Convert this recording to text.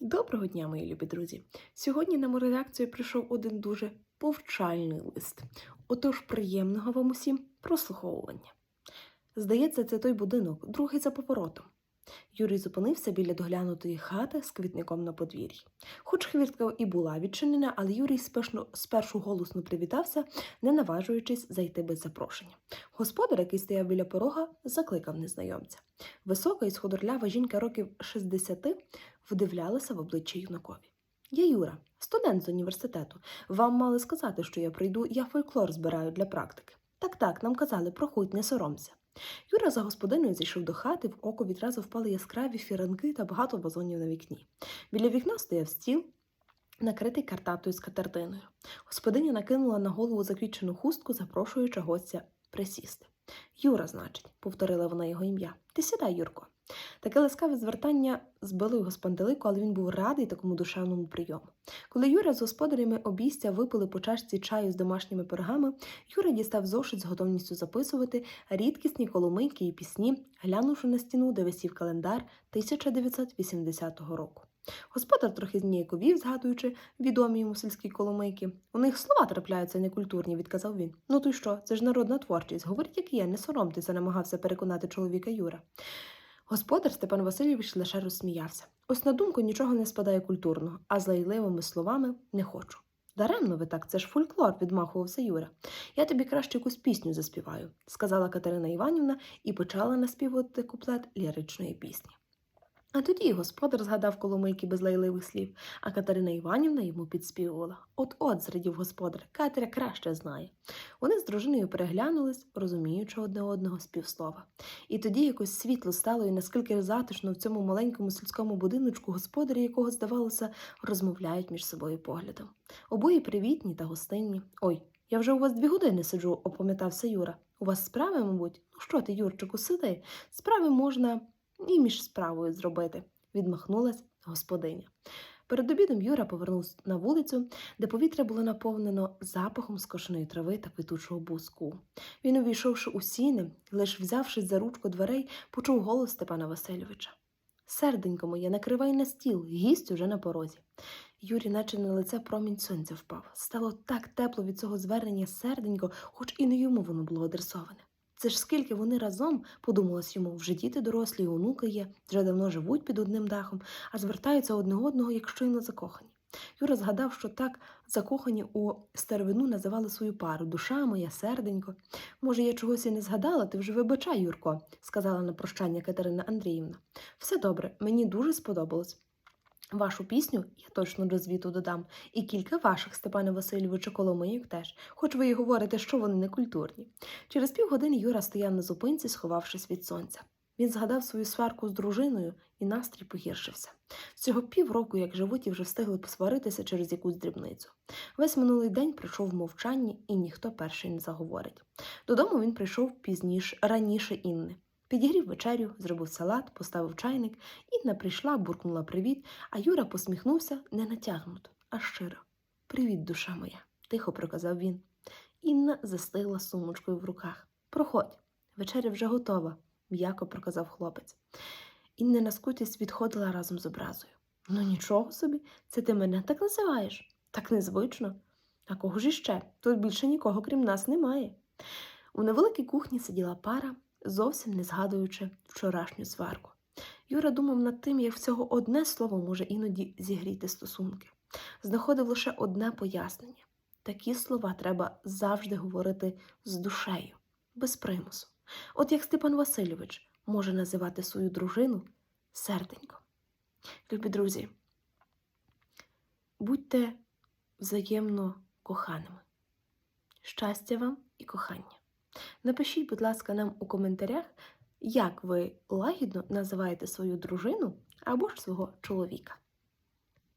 Доброго дня, мої любі друзі! Сьогодні на мою редакцію прийшов один дуже повчальний лист. Отож, приємного вам усім прослуховування. Здається, це той будинок, другий за поворотом. Юрій зупинився біля доглянутої хати з квітником на подвір'ї. Хоч хвіртка і була відчинена, але Юрій спешно, спершу голосно привітався, не наважуючись зайти без запрошення. Господар, який стояв біля порога, закликав незнайомця. Висока і сходорлява жінка років 60 вдивлялася в обличчя юнакові. Я Юра, студент з університету. Вам мали сказати, що я прийду, я фольклор збираю для практики. Так, так, нам казали, проходь, не соромся. Юра за господиною зійшов до хати, в око відразу впали яскраві фіранки та багато вазонів на вікні. Біля вікна стояв стіл, накритий картатою з катертиною. Господиня накинула на голову заквічену хустку, запрошуючи гостя присісти. Юра, значить, повторила вона його ім'я. Ти сідай, Юрко. Таке ласкаве звертання збило його з пантелику, але він був радий такому душевному прийому. Коли Юра з господарями обійстя випили по чашці чаю з домашніми пирогами, Юра дістав зошит з готовністю записувати рідкісні коломийки і пісні, глянувши на стіну, де висів календар 1980 року. Господар трохи зніяковів, згадуючи відомі йому сільські коломийки. У них слова трапляються некультурні, відказав він. Ну то й що, це ж народна творчість. Говоріть, як є, не соромтеся, намагався переконати чоловіка Юра. Господар Степан Васильович лише розсміявся. Ось на думку нічого не спадає культурно, а з лайливими словами не хочу. Даремно ви так, це ж фольклор, відмахувався Юра. Я тобі краще якусь пісню заспіваю, сказала Катерина Іванівна і почала наспівувати куплет ліричної пісні. А тоді господар згадав коломийки без лайливих слів, а Катерина Іванівна йому підспівувала. От-от, зрадів господар, Катеря краще знає. Вони з дружиною переглянулись, розуміючи одне одного з півслова. І тоді якось світло стало, і наскільки затишно в цьому маленькому сільському будиночку господарі, якого, здавалося, розмовляють між собою поглядом. Обоє привітні та гостинні. Ой, я вже у вас дві години сиджу, опам'ятався Юра. У вас справи, мабуть? Ну що ти, Юрчику, сиди? Справи можна і між справою зробити, відмахнулась господиня. Перед обідом Юра повернувся на вулицю, де повітря було наповнено запахом скошеної трави та квітучого буску. Він, увійшовши у сіни, лиш взявшись за ручку дверей, почув голос Степана Васильовича. Серденько моє, накривай на стіл, гість уже на порозі. Юрі, наче на лице промінь сонця впав. Стало так тепло від цього звернення серденько, хоч і не йому воно було адресоване. Це ж скільки вони разом, подумалось йому, вже діти дорослі, і онуки є, вже давно живуть під одним дахом, а звертаються одне одного, як щойно закохані. Юра згадав, що так закохані у старовину називали свою пару душа моя, серденько. Може, я чогось і не згадала, ти вже вибачай, Юрко, сказала на прощання Катерина Андріївна. Все добре, мені дуже сподобалось. Вашу пісню я точно до звіту додам, і кілька ваших, Степане Васильовичу, Коломийок теж, хоч ви й говорите, що вони не культурні. Через півгодини Юра стояв на зупинці, сховавшись від сонця. Він згадав свою сварку з дружиною, і настрій погіршився. Всього півроку, як живуть, і вже встигли посваритися через якусь дрібницю. Весь минулий день прийшов в мовчанні, і ніхто перший не заговорить. Додому він прийшов пізніше, раніше Інни. Підігрів вечерю, зробив салат, поставив чайник. Інна прийшла, буркнула привіт, а Юра посміхнувся не натягнуто, а щиро. Привіт, душа моя, тихо проказав він. Інна застигла сумочкою в руках. Проходь, вечеря вже готова, м'яко проказав хлопець. Інна скутість відходила разом з образою. Ну нічого собі, це ти мене так називаєш? Так незвично. А кого ж іще? Тут більше нікого, крім нас, немає. У невеликій кухні сиділа пара, зовсім не згадуючи вчорашню сварку. Юра думав над тим, як всього одне слово може іноді зігріти стосунки. Знаходив лише одне пояснення такі слова треба завжди говорити з душею, без примусу. От як Степан Васильович може називати свою дружину серденько. Любі друзі, будьте взаємно коханими. Щастя вам і кохання! Напишіть, будь ласка, нам у коментарях, як ви лагідно називаєте свою дружину або ж свого чоловіка.